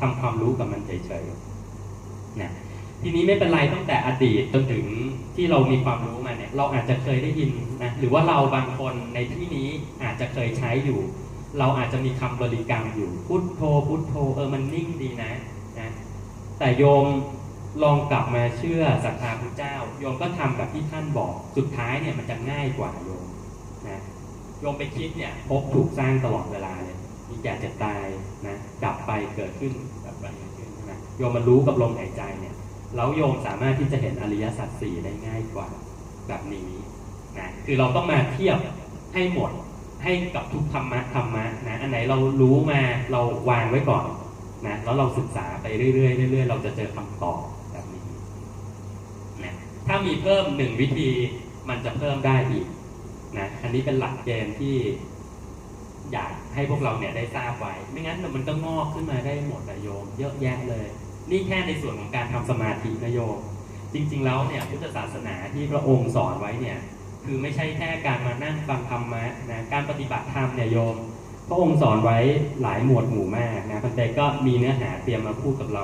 ทำความรู้กับมันเฉยๆนะทีนี้ไม่เป็นไรตั้งแต่อดีตจนถึงที่เรามีความรู้มาเนี่ยเราอาจจะเคยได้ยินนะหรือว่าเราบางคนในที่นี้อาจจะเคยใช้อยู่ เราอาจจะมีคำบริกรรมอยู่พุทโธพุทโธเออมันนิ่งดีนะนะแต่โยมลองกลับมาเชื่อศรัทธาพระเจ้า โยมก็ทำแบบที่ท่านบอกสุดท้ายเนี่ยมันจะง่ายกว่าโยมนะโยมไปคิดเนี่ยภพถูกสร้างตลอดเวลาเลยมีแก่เจ็บตาย เกิดขึ้นดับไปเกิดขึ้นใช่ไหมโยมมารู้กับลมหายใจเนี่ยแล้วโยมสามารถที่จะเห็นอริยสัจสี่ได้ง่ายกว่าแบบนี้นะคือเราต้องมาเทียบให้หมดให้กับทุกธรรมะธรรมะนะอันไหนเรารู้มาเราวางไว้ก่อนนะแล้วเราศึกษาไปเรื่อยๆเรื่อยๆเราจะเจอคำตอบแบบนี้นะถ้ามีเพิ่มหนึ่งวิธีมันจะเพิ่มได้อีกนะอันนี้เป็นหลักเกณฑ์ที่ อยากให้พวกเราเนี่ยได้ทราบไว้ ไม่งั้นมันก็งอกขึ้นมาได้หมดนะโยม เยอะแยะเลย นี่แค่ในส่วนของการทำสมาธินะโยม จริง ๆ แล้วเนี่ยพุทธศาสนาที่พระองค์สอนไว้เนี่ยคือไม่ใช่แค่การมานั่งฟังธรรมะนะการปฏิบัติธรรมเนี่ยโยม พระองค์สอนไว้หลายหมวดหมู่มากนะพันเตก็มีเนื้อหาเตรียมมาพูดกับเรา